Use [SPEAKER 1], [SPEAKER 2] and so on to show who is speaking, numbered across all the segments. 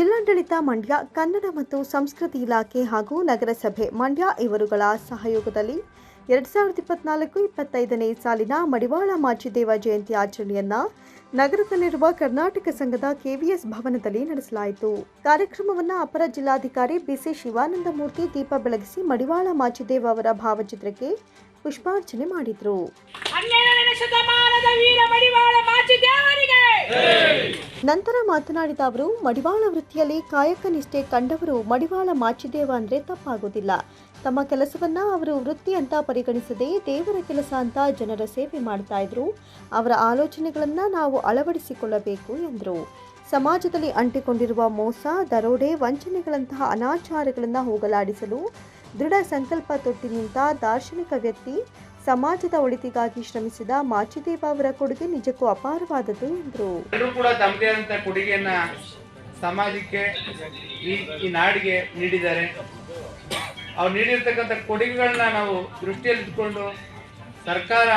[SPEAKER 1] ಜಿಲ್ಲಾಡಳಿತ ಮಂಡ್ಯ, ಕನ್ನಡ ಮತ್ತು ಸಂಸ್ಕೃತಿ ಇಲಾಖೆ ಹಾಗೂ ನಗರಸಭೆ ಮಂಡ್ಯ ಇವರುಗಳ ಸಹಯೋಗದಲ್ಲಿ ಎರಡು ಸಾವಿರದ ಇಪ್ಪತ್ನಾಲ್ಕು ಇಪ್ಪತ್ತೈದನೇ ಸಾಲಿನ ಮಡಿವಾಳ ಮಾಚಿದೇವ ಜಯಂತಿ ಆಚರಣೆಯನ್ನು ನಗರದಲ್ಲಿರುವ ಕರ್ನಾಟಕ ಸಂಘದ ಕೆವಿಎಸ್ ಭವನದಲ್ಲಿ ನಡೆಸಲಾಯಿತು. ಕಾರ್ಯಕ್ರಮವನ್ನು ಅಪರ ಜಿಲ್ಲಾಧಿಕಾರಿ ಬಿಸಿ ಶಿವಾನಂದಮೂರ್ತಿ ದೀಪ ಬೆಳಗಿಸಿ ಮಡಿವಾಳ ಮಾಚಿದೇವ ಅವರ ಭಾವಚಿತ್ರಕ್ಕೆ ಪುಷ್ಪಾರ್ಚನೆ ಮಾಡಿದರು.
[SPEAKER 2] ಹನ್ನೆರಡನೇ ಶತಮಾನದ ವೀರ ಮಡಿವಾಳ ಮಾಚಿದೇವರಿಗೆ
[SPEAKER 1] ನಂತರ ಮಾತನಾಡಿದ ಅವರು, ಮಡಿವಾಳ ವೃತ್ತಿಯಲ್ಲಿ ಕಾಯಕ ನಿಷ್ಠೆ ಕಂಡವರು ಮಡಿವಾಳ ಮಾಚಿದೇವ ಅಂದರೆ ತಪ್ಪಾಗೋದಿಲ್ಲ. ತಮ್ಮ ಕೆಲಸವನ್ನ ಅವರು ವೃತ್ತಿ ಅಂತ ಪರಿಗಣಿಸದೆ ದೇವರ ಕೆಲಸ ಅಂತ ಜನರ ಸೇವೆ ಮಾಡ್ತಾ ಇದ್ರು. ಅವರ ಆಲೋಚನೆಗಳನ್ನ ನಾವು ಅಳವಡಿಸಿಕೊಳ್ಳಬೇಕು ಎಂದರು. ಸಮಾಜದಲ್ಲಿ ಅಂಟಿಕೊಂಡಿರುವ ಮೋಸ, ದರೋಡೆ, ವಂಚನೆಗಳಂತಹ ಅನಾಚಾರಗಳನ್ನು ಹೋಗಲಾಡಿಸಲು ದೃಢ ಸಂಕಲ್ಪ ತೊಟ್ಟಿನಿಂತ ದಾರ್ಶನಿಕ ವ್ಯಕ್ತಿ ಸಮಾಜದ ಒಳಿತಿಗಾಗಿ ಶ್ರಮಿಸಿದ ಮಾಚಿದೇವ ಅವರ ಕೊಡುಗೆ ನಿಜಕ್ಕೂ ಅಪಾರವಾದದ್ದು, ಎಂದರು.
[SPEAKER 3] ಕೂಡ ತಮ್ಮದೇ ಆದಂಥ ಕೊಡುಗೆಯನ್ನ ಸಮಾಜಕ್ಕೆ ಈ ನಾಡಿಗೆ ನೀಡಿದ್ದಾರೆ. ಅವ್ರು ನೀಡಿರ್ತಕ್ಕಂಥ ಕೊಡುಗೆಗಳನ್ನ ನಾವು ದೃಷ್ಟಿಯಲ್ಲಿಟ್ಕೊಂಡು ಸರ್ಕಾರ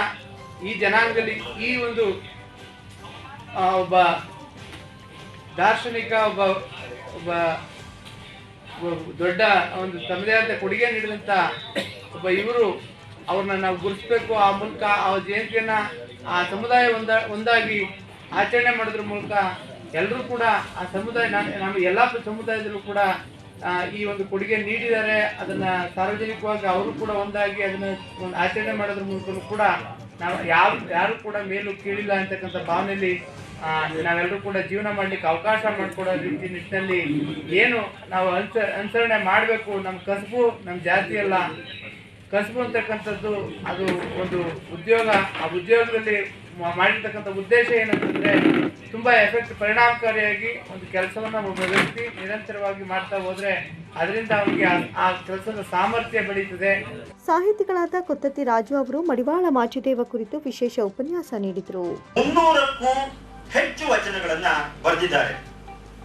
[SPEAKER 3] ಈ ಜನಾಂಗದಲ್ಲಿ ಈ ಒಂದು ಒಬ್ಬ ದಾರ್ಶನಿಕ, ಒಬ್ಬ ಒಬ್ಬ ದೊಡ್ಡ ಒಂದು ತಮ್ಮದೇ ಆದ ಕೊಡುಗೆ ನೀಡಿದಂಥ ಒಬ್ಬ ಇವರು ಅವ್ರನ್ನ ನಾವು ಗುರುಸ್ಬೇಕು ಆ ಮೂಲಕ ಆ ಜಯಂತಿಯನ್ನ ಆ ಸಮುದಾಯ ಒಂದ, ಒಂದಾಗಿ ಆಚರಣೆ ಮಾಡೋದ್ರ ಮೂಲಕ ಎಲ್ಲರೂ ಕೂಡ ಆ ಸಮುದಾಯ ನಮ್ಮ ಎಲ್ಲ ಸಮುದಾಯದಲ್ಲೂ ಕೂಡ ಈ ಒಂದು ಕೊಡುಗೆ ನೀಡಿದ್ದಾರೆ. ಅದನ್ನ ಸಾರ್ವಜನಿಕವಾಗಿ ಅವರು ಕೂಡ ಒಂದಾಗಿ ಅದನ್ನ ಒಂದು ಆಚರಣೆ ಮಾಡೋದ್ರ ಮೂಲಕ ಕೂಡ ನಾವು ಯಾರು ಯಾರು ಕೂಡ ಮೇಲೂ ಕೇಳಿಲ್ಲ ಅಂತಕ್ಕಂಥ ಭಾವನೆಯಲ್ಲಿ ನಾವೆಲ್ಲರೂ ಕೂಡ ಜೀವನ ಮಾಡ್ಲಿಕ್ಕೆ ಅವಕಾಶ ಮಾಡಿಕೊಡೋ ರೀತಿ ನಿಟ್ಟಿನಲ್ಲಿ ಏನು ನಾವು ಅನ್ಸ, ಅನುಸರಣೆ ಮಾಡಬೇಕು. ನಮ್ಮ ಕಸಬು ನಮ್ಮ ಜಾತಿ ಅಲ್ಲ. ಕಸಬು ಅಂತಕ್ಕಂಥದ್ದು ಅದು ಒಂದು ಉದ್ಯೋಗ ಆ ಉದ್ಯೋಗದಲ್ಲಿ ಮಾಡಿರ್ತಕ್ಕಂಥ ಉದ್ದೇಶ ಏನಂತಂದ್ರೆ ತುಂಬಾ ಎಫೆಕ್ಟ್ ಪರಿಣಾಮಕಾರಿಯಾಗಿ ಒಂದು ಕೆಲಸವನ್ನ ಒಬ್ಬ ವ್ಯಕ್ತಿ ನಿರಂತರವಾಗಿ ಮಾಡ್ತಾ ಹೋದ್ರೆ ಅದರಿಂದ ಅವರಿಗೆ ಆ- ಆ ಕೆಲಸದ ಸಾಮರ್ಥ್ಯ ಬೆಳೀತದೆ.
[SPEAKER 1] ಸಾಹಿತಿಗಳಾದ ಕೊತ್ತತಿ ರಾಜು ಅವರು ಮಡಿವಾಳ ಮಾಚಿದೇವ ಕುರಿತು ವಿಶೇಷ ಉಪನ್ಯಾಸ ನೀಡಿದರು.
[SPEAKER 4] ಮುನ್ನೂರಕ್ಕೂ ಹೆಚ್ಚು ವಚನಗಳನ್ನ ಬರೆದಿದ್ದಾರೆ.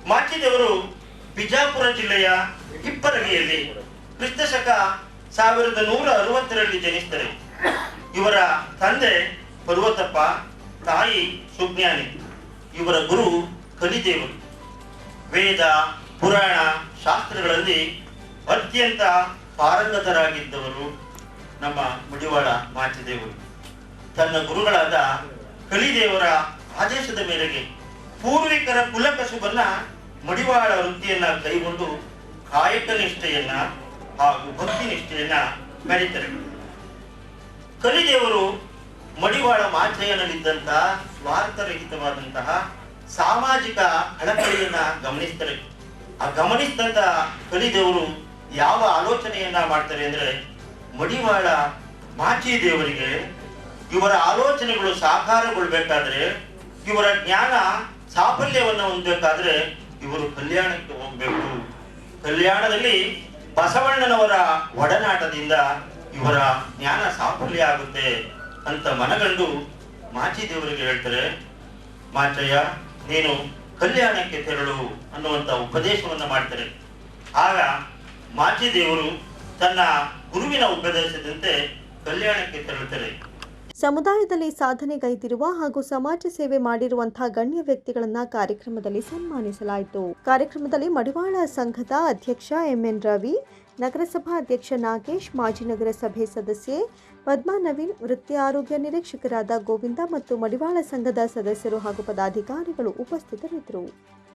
[SPEAKER 4] ಮಾಚಿದೇವರು ಬಿಜಾಪುರ ಜಿಲ್ಲೆಯ ಹಿಪ್ಪರಗಿಯಲ್ಲಿ ಕ್ರಿಸ್ತಶಕ ಸಾವಿರದ ನೂರ ಅರವತ್ತರಲ್ಲಿ ಜನಿಸಿದರು ಇವರ ತಂದೆ ಪರ್ವತಪ್ಪ, ತಾಯಿ ಸುಜ್ಞಾನಿ, ಇವರ ಗುರು ಕಲಿದೇವರು. ವೇದ, ಪುರಾಣ ಶಾಸ್ತ್ರಗಳಲ್ಲಿ ಅತ್ಯಂತ ಪಾರಂಗತರಾಗಿದ್ದವರು ನಮ್ಮ ಮುಡಿವಾಳ ಮಾಚಿದೇವರು. ತನ್ನ ಗುರುಗಳಾದ ಕಲಿದೇವರ ಆದೇಶದ ಮೇರೆಗೆ ಪೂರ್ವಿಕರ ಕುಲಕಸುಬನ್ನ ಮಡಿವಾಳ ವೃತ್ತಿಯನ್ನ ಕೈಗೊಂಡು ಕಾಯಕ ನಿಷ್ಠೆಯನ್ನ ಹಾಗೂ ಭಕ್ತಿ ನಿಷ್ಠೆಯನ್ನ ಮೆರೀತಾರೆ ಕಲಿದೇವರು ಮಡಿವಾಳ ಮಾಚಯ್ಯನಲ್ಲಿದ್ದಂತಹ ಸ್ವಾರ್ಥರಹಿತವಾದಂತಹ ಸಾಮಾಜಿಕ ಕಳಕಳಿಯನ್ನ ಗಮನಿಸ್ತಾರೆ. ಆ ಗಮನಿಸಿದಂತ ಕಲಿದೇವರು ಯಾವ ಆಲೋಚನೆಯನ್ನ ಮಾಡ್ತಾರೆ ಅಂದ್ರೆ ಮಡಿವಾಳ ಮಾಚಿ ದೇವರಿಗೆ ಇವರ ಆಲೋಚನೆಗಳು ಸಾಕಾರಗೊಳ್ಬೇಕಾದ್ರೆ ಇವರ ಜ್ಞಾನ ಸಾಫಲ್ಯವನ್ನು ಹೊಂದಬೇಕಾದ್ರೆ ಇವರು ಕಲ್ಯಾಣಕ್ಕೆ ಹೋಗ್ಬೇಕು. ಕಲ್ಯಾಣದಲ್ಲಿ ಬಸವಣ್ಣನವರ ಒಡನಾಟದಿಂದ ಇವರ ಜ್ಞಾನ ಸಾಫಲ್ಯ ಆಗುತ್ತೆ ಅಂತ ಮನಗಂಡು ಮಾಚಿ ದೇವರಿಗೆ ಹೇಳ್ತಾರೆ, ಮಾಚಯ್ಯ, ನೀನು ಕಲ್ಯಾಣಕ್ಕೆ ತೆರಳು ಅನ್ನುವಂತ ಉಪದೇಶವನ್ನು ಮಾಡ್ತಾರೆ. ಆಗ ಮಾಚಿ ದೇವರು ತನ್ನ ಗುರುವಿನ ಉಪದೇಶದಂತೆ ಕಲ್ಯಾಣಕ್ಕೆ ತೆರಳುತ್ತಾರೆ.
[SPEAKER 1] ಸಮುದಾಯದಲ್ಲಿ ಸಾಧನೆಗೈದಿರುವ ಹಾಗೂ ಸಮಾಜ ಸೇವೆ ಮಾಡಿರುವಂತಹ ಗಣ್ಯ ವ್ಯಕ್ತಿಗಳನ್ನ ಕಾರ್ಯಕ್ರಮದಲ್ಲಿ ಸನ್ಮಾನಿಸಲಾಯಿತು. ಕಾರ್ಯಕ್ರಮದಲ್ಲಿ ಮಡಿವಾಳ ಸಂಘದ ಅಧ್ಯಕ್ಷ ಎಂಎನ್ ರವಿ, ನಗರಸಭಾ ಅಧ್ಯಕ್ಷ ನಾಗೇಶ್, ಮಾಜಿ ನಗರಸಭೆ ಸದಸ್ಯೆ ಪದ್ಮಾ ನವೀನ್, ವೃತ್ತಿ ಆರೋಗ್ಯ ನಿರೀಕ್ಷಕರಾದ ಗೋವಿಂದ ಮತ್ತು ಮಡಿವಾಳ ಸಂಘದ ಸದಸ್ಯರು ಹಾಗೂ ಪದಾಧಿಕಾರಿಗಳು ಉಪಸ್ಥಿತರಿದ್ದರು.